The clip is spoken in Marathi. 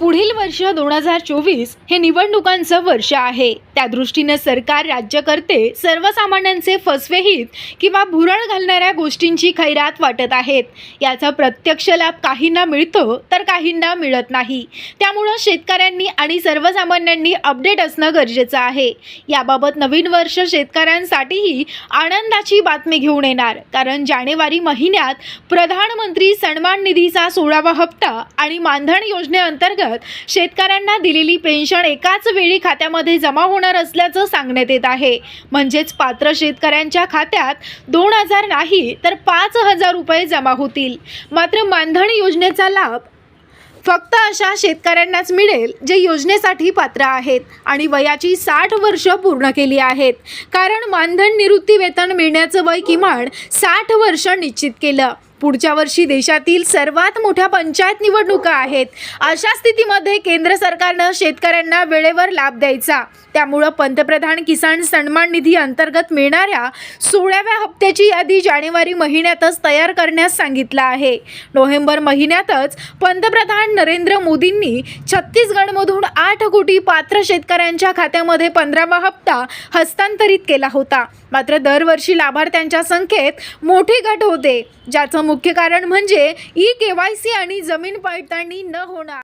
पुढील वर्ष दोन हजार चोवीस हे निवडणुकांचं वर्ष आहे. त्या दृष्टीनं सरकार राज्यकर्ते सर्वसामान्यांचे फसवेहित किंवा भुरळ घालणाऱ्या गोष्टींची खैरात वाटत आहेत. याचा प्रत्यक्ष लाभ काहींना मिळतो तर काहींना मिळत नाही. त्यामुळं शेतकऱ्यांनी आणि सर्वसामान्यांनी अपडेट असणं गरजेचं आहे. याबाबत नवीन वर्ष शेतकऱ्यांसाठीही आनंदाची बातमी घेऊन येणार. कारण जानेवारी महिन्यात प्रधानमंत्री सन्मान निधीचा सोळावा हप्ता आणि मानधन योजनेअंतर्गत शेतकऱ्यांना दिलेली पेन्शन एकाच वेळी खात्यामध्ये जमा होणार असल्याचं सांगण्यात येत आहे. म्हणजेच पात्र शेतकऱ्यांच्या खात्यात दोन हजार नाही तर पाच हजार रुपये जमा होतील. मात्र मानधन योजनेचा लाभ फक्त अशा शेतकऱ्यांनाच मिळेल जे योजनेसाठी पात्र आहेत आणि वयाची साठ वर्ष पूर्ण केली आहेत. कारण मानधन निवृत्ती वेतन मिळण्याचं वय किमान साठ वर्ष निश्चित केलं. पुढच्या वर्षी देशातील सर्वात मोठ्या पंचायत निवडणुका आहेत. अशा स्थितीमध्ये केंद्र सरकारनं शेतकऱ्यांना वेळेवर लाभ द्यायचा. त्यामुळं पंतप्रधान किसान सन्मान निधी अंतर्गत मिळणाऱ्या सोळाव्या हप्त्याची यादी जानेवारी महिन्यातच तयार करण्यास सांगितलं आहे. नोव्हेंबर महिन्यातच पंतप्रधान नरेंद्र मोदींनी छत्तीसगडमधून आठ कोटी पात्र शेतकऱ्यांच्या खात्यामध्ये पंधरावा हप्ता हस्तांतरित केला होता. मात्र दरवर्षी लाभार्थ्यांच्या संख्येत मोठी घट होते ज्याचं मुख्य कारण म्हणजे ई के वाय सी आणि जमीन पडताळणी न होणार.